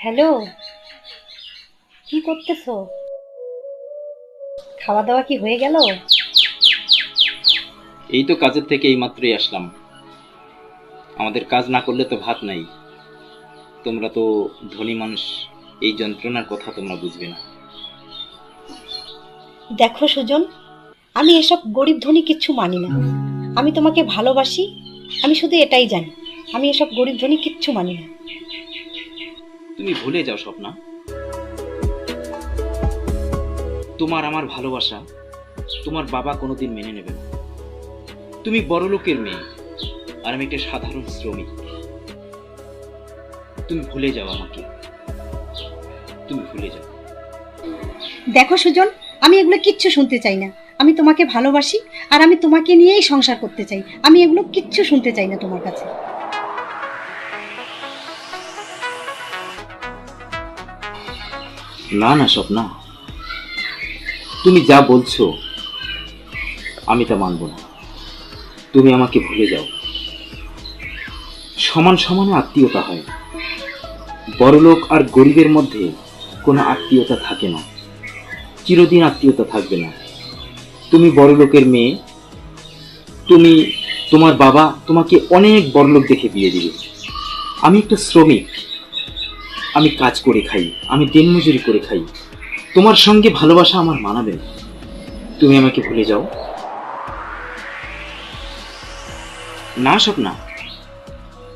Hello? কি করতেছো? খাওয়া দাওয়া কি হয়ে গেল? এই তো কাজের থেকে এইমাত্রই আসলাম। আমাদের কাজ না করলে তো ভাত নাই। তোমরা তো ধনী মানুষ এই যন্ত্রণার কথা তোমরা বুঝবে না। দেখো সুজন আমি এসব গরিব ধনী কিচ্ছু মানি না। আমি তোমাকে ভালোবাসি আমি শুধু এটাই জানি। আমি এসব গরিব ধনী কিচ্ছু মানি না। তুমি ভুলে যাও স্বপ্না। তোমার আমার ভালোবাসা তোমার বাবা কোনোদিন মেনে নেবে না। তুমি বড় লোকের মেয়ে আর আমি একটা সাধারণ শ্রমিক। তুমি ভুলে যাও আমাকে। তুমি ভুলে যাও। দেখো সুজন, আমি এগুলো কিচ্ছু শুনতে চাই না। আমি তোমাকে ভালোবাসি আর আমি তোমাকে নিয়েই সংসার করতে চাই। আমি এগুলো কিচ্ছু শুনতে চাই না তোমার কাছে। না না স্বপ্না তুমি যা বলছো, আমি তা মানব না। তুমি আমাকে ভুলে যাও। সমান সমানে আত্মীয়তা হয় বড়লোক আর গরিবের মধ্যে কোনো আত্মীয়তা থাকে না। চিরদিন আত্মীয়তা থাকবে না। তুমি বড়লোকের মেয়ে। তুমি, তোমার বাবা তোমাকে অনেক বড়লোক দেখে বিয়ে দিবে। আমি একটা শ্রমিক। আমি কাজ করে খাই, আমি দিনমজুরি করে খাই। তোমার সঙ্গে ভালোবাসা আমার মানাবে তুমি আমাকে ভুলে যাও। না, স্বপ্না,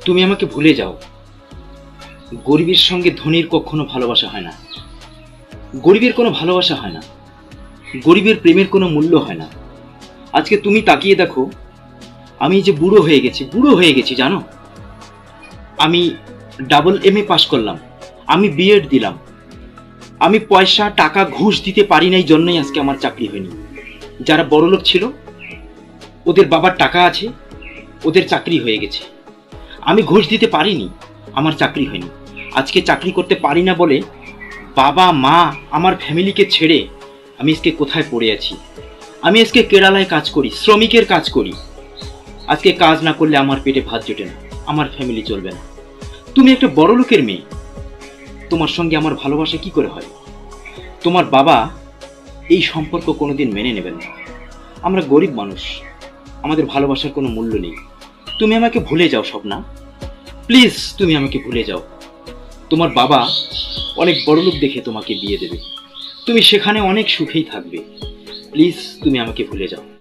তুমি আমাকে ভুলে যাও। গরিবের সঙ্গে ধনীর কখনো ভালোবাসা হয় না। গরিবের কোনো ভালোবাসা হয় না। গরিবের প্রেমের কোনো মূল্য হয় না। আজকে তুমি তাকিয়ে দেখো, আমি যে বুড়ো হয়ে গেছি, বুড়ো হয়ে গেছি, জানো? আমি ডাবল এম এ পাশ করলাম। আমি বিএড দিলাম। আমি পয়সা, টাকা, ঘুষ দিতে পারি নাই জন্যই আজকে আমার চাকরি হয়নি। যারা বড়লোক ছিল, ওদের বাবার টাকা আছে, ওদের চাকরি হয়ে গেছে। আমি ঘুষ দিতে পারিনি, আমার চাকরি হয়নি। আজকে চাকরি করতে পারি না বলে বাবা, মা আমার ফ্যামিলিকে ছেড়ে আমি আজকে কোথায় পড়ে আছি? আমি আজকে কেরালায় কাজ করি, শ্রমিকের কাজ করি। আজকে কাজ না করলে আমার পেটে ভাত জোটে না, আমার ফ্যামিলি চলবে না। তুমি একটা বড় লোকের মেয়ে তোমার সঙ্গে আমার ভালোবাসা কি করে হয়? তোমার বাবা এই সম্পর্ক কোনোদিন মেনে নেবেন না। আমরা গরিব মানুষ, আমাদের ভালোবাসার কোনো মূল্য নেই। তুমি আমাকে ভুলে যাও স্বপ্না। প্লিজ, তুমি আমাকে ভুলে যাও। তোমার বাবা অনেক বড় লোক দেখে তোমাকে বিয়ে দেবে। তুমি সেখানে অনেক সুখেই থাকবে। প্লিজ, তুমি আমাকে ভুলে যাও।